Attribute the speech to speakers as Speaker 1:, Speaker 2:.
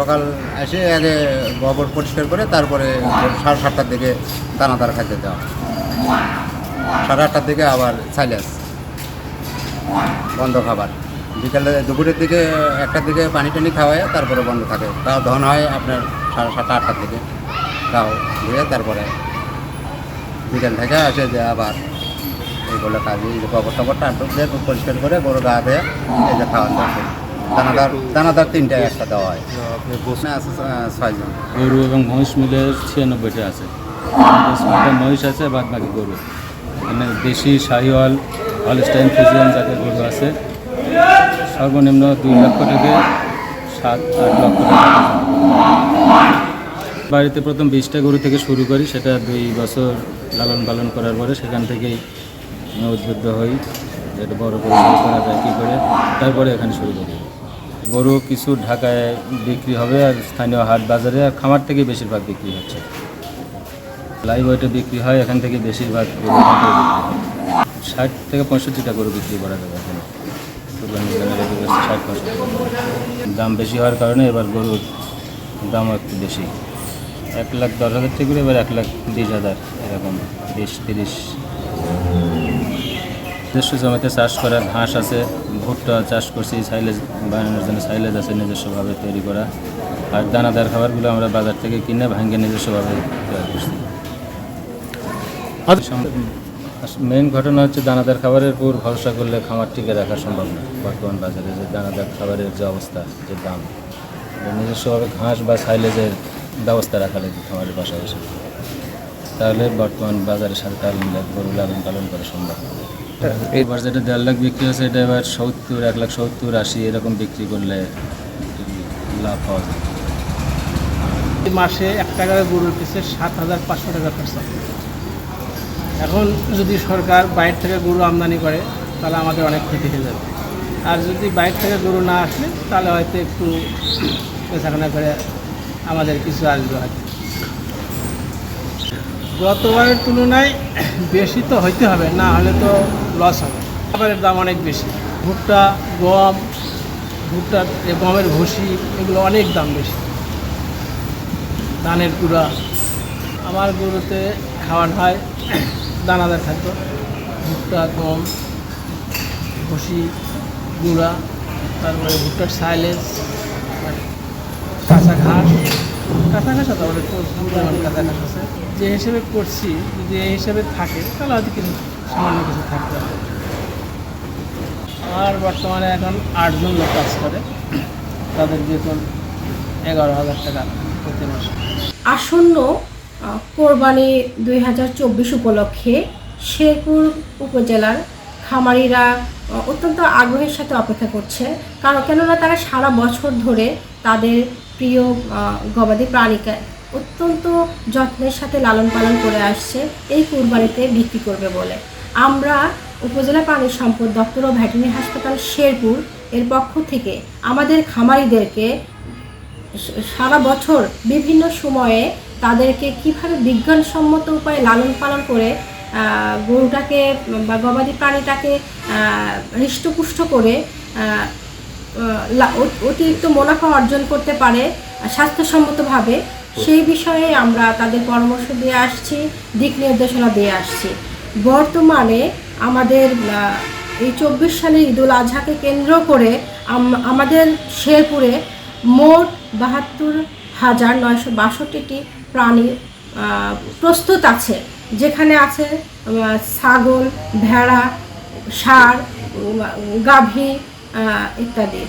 Speaker 1: সকাল এসে আগে গোবর পরিষ্কার করে তারপরে সাড়ে সাতটার দিকে দানা দানাদার খাইতে দেওয়া। সাড়ে আটটার দিকে আবার সাইলেন্স বন্ধ খাবার বিকালে দুপুরের দিকে, একটার দিকে পানি টানি খাওয়ায়, তারপরে বন্ধ থাকে তাও ধন হয় আপনার সাড়ে সাতটা, আটটার দিকে তাও দিয়ে তারপরে বিকেল থেকে আসে যে আবার এইগুলো কাজ গোবর টবরটা পরিষ্কার করে গরু গা দিয়ে এই যে খাওয়ান দাওয়া। দানাদার দানাদার তিনটায় একটা দেওয়া হয়।
Speaker 2: আপনি
Speaker 1: আছে ছয়জন।
Speaker 3: গরু এবং মহিষ মিলে ছিয়ানব্বইটা আছে। মহিষ আছে বাদ বাকি গরু। এখানে দেশি শাহিওয়াল হলস্টাইন ফিজিয়ান জাতের গরু আছে। সর্বনিম্ন দুই লক্ষ থেকে সাত আট লক্ষ টাকা। বাড়িতে প্রথম বিশটা গরু থেকে শুরু করি সেটা দুই বছর লালন পালন করার পরে সেখান থেকেই উদ্বুদ্ধ হই যে এটা বড় করে করা যায় কী করে তারপরে এখানে শুরু করি। গরু কিছু ঢাকায় বিক্রি হবে আর স্থানীয় হাট বাজারে আর খামার থেকে বেশিরভাগ বিক্রি হচ্ছে। লাইভ ওয়েটে বিক্রি হয়, এখান থেকে বেশিরভাগ ষাট থেকে পঁয়ষট্টিটা গরু বিক্রি করা যাবে এখানে। ষাট দাম বেশি হওয়ার কারণে এবার গরুর দামও একটু বেশি। এক লাখ দশ হাজার থেকে এবার এক লাখ বিশ হাজার, এরকম বিশ, তিরিশ। নিজস্ব জমিতে চাষ করা ঘাস আছে ভুট্টা চাষ করছি সাইলেজ বানানোর জন্য সাইলেজ আছে নিজস্বভাবে তৈরি করা। আর দানাদার খাবারগুলো আমরা বাজার থেকে কিনে ভাঙ্গে নিজস্বভাবে তৈরি করছি। মেইন ঘটনা হচ্ছে দানাদার খাবারের উপর ভরসা করলে খামার টিকে রাখা সম্ভব না। বর্তমান বাজারে যে দানাদার খাবারের যে অবস্থা যে দাম নিজস্বভাবে ঘাস বা সাইলেজের ব্যবস্থা রাখা লাগে খামারের পাশাপাশি। তাহলে বর্তমান বাজারের সাথে তাল মিলে গরু লালন পালন করা সম্ভব এবার যেটা দেড় লাখ বিক্রি হচ্ছে এটা এবার সত্তর, এক লাখ সত্তর, আশি, এরকম বিক্রি করলে লাভ পাওয়া যায়।
Speaker 4: মাসে এক টাকার গরুর পিছে সাত হাজার পাঁচশো টাকা খরচা এখন যদি সরকার বাইরে থেকে গরু আমদানি করে, তাহলে আমাদের অনেক ক্ষতি হয়ে যাবে। আর যদি বাইরে থেকে গরু না আসলে তাহলে হয়তো একটু বেচাকেনা করে আমাদের কিছু আসবে হয়তো। গতবারের তুলনায় বেশি তো হইতে হবে, না হলে তো লস হবে। খাবারের দাম অনেক বেশি। ভুট্টা, গম ভুট্টার গমের ভুসি, এগুলো অনেক দাম বেশি। ধানের কুড়া আমার গরুতে খাওয়ানো হয় দানাদার খাদ্য, ভুট্টা, গম, ভুসি, গুঁড়া, তারপরে ভুট্টার সাইলেজ, কাঁচা ঘাস। আছে যে হিসেবে করছি এই হিসেবে থাকে, তাহলে হয়তো কিছু সামান্য কিছু থাকতে হবে আর বর্তমানে এখন আটজন লোক কাজ করে, তাদের বেতন এগারো হাজার টাকা প্রতি মাসে।
Speaker 5: আসন্ন কোরবানি দুই হাজার চব্বিশ উপলক্ষে শেরপুর উপজেলার খামারিরা অত্যন্ত আগ্রহের সাথে অপেক্ষা করছে। কারণ কেননা তারা সারা বছর ধরে তাদের প্রিয় গবাদি প্রাণীকে অত্যন্ত যত্নের সাথে লালন পালন করে আসছে, এই কুরবানিতে বিক্রি করবে বলে। আমরা উপজেলা প্রাণী সম্পদ দপ্তর ও ভেটেরিনারি হাসপাতাল শেরপুর এর পক্ষ থেকে আমাদের খামারিদেরকে সারা বছর বিভিন্ন সময়ে তাদেরকে কীভাবে বিজ্ঞানসম্মত উপায়ে লালন পালন করে গরুটাকে বা গবাদি প্রাণীটাকে হৃষ্টপুষ্ট করে অতিরিক্ত মুনাফা অর্জন করতে পারে, স্বাস্থ্যসম্মতভাবে। সেই বিষয়ে আমরা তাদের পরামর্শ দিয়ে আসছি, দিক নির্দেশনা দিয়ে আসছি। বর্তমানে আমাদের এই চব্বিশ সালের ঈদুল আজহাকে কেন্দ্র করে আমাদের শেরপুরে মোট বাহাত্তর হাজার নয়শো বাষট্টিটি প্রাণী প্রস্তুত আছে। যেখানে আছে ছাগল, ভেড়া, ষাঁড় গাভী ইত্যাদি।